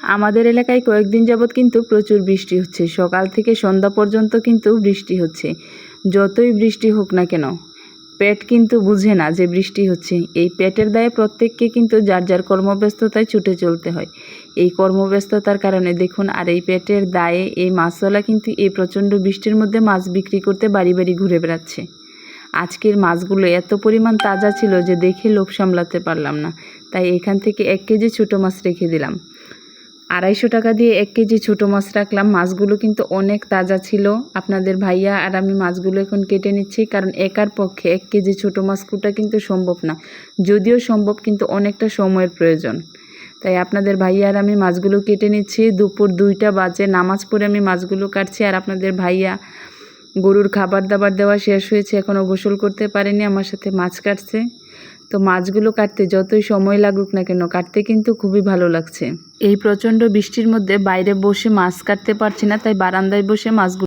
আমাদের এলাকায় কয়েকদিন যাবৎ কিন্তু প্রচুর বৃষ্টি হচ্ছে। সকাল থেকে সন্ধ্যা পর্যন্ত কিন্তু বৃষ্টি হচ্ছে। যতই বৃষ্টি হোক না কেন, পেট কিন্তু বুঝে না যে বৃষ্টি হচ্ছে। এই পেটের দায়ে প্রত্যেককে কিন্তু যার যার কর্মব্যস্ততায় ছুটে চলতে হয়। এই কর্মব্যস্ততার কারণে দেখুন, আর এই পেটের দায়ে এই মাছওয়ালা কিন্তু এই প্রচণ্ড বৃষ্টির মধ্যে মাছ বিক্রি করতে বাড়ি বাড়ি ঘুরে বেড়াচ্ছে। আজকের মাছগুলো এত পরিমাণ তাজা ছিল যে দেখে লোভ সামলাতে পারলাম না। তাই এখান থেকে এক কেজি ছোটো মাছ রেখে দিলাম। আড়াইশো টাকা দিয়ে এক কেজি ছোটো মাছ রাখলাম। মাছগুলো কিন্তু অনেক তাজা ছিল। আপনাদের ভাইয়া আর আমি মাছগুলো এখন কেটে নিচ্ছি, কারণ একার পক্ষে এক কেজি ছোটো মাছ কুটা কিন্তু সম্ভব না। যদিও সম্ভব, কিন্তু অনেকটা সময়ের প্রয়োজন। তাই আপনাদের ভাইয়া আর আমি মাছগুলো কেটে নিচ্ছি। দুপুর দুইটা বাজে, নামাজ পড়ে আমি মাছগুলো কাটছি। আর আপনাদের ভাইয়া গরুর খাবার দাবার দেওয়া শেষ হয়েছে, এখনও গোসল করতে পারেনি, আমার সাথে মাছ কাটছে। তো মাছগুলো কাটতে যতই সময় লাগুক না কেন, কাটতে কিন্তু খুবই ভালো লাগছে। এই প্রচণ্ড বৃষ্টির মধ্যে বাইরে বসে মাছ কাটতে পারছি না, তাই বারান্দায় বসে মাছগুলো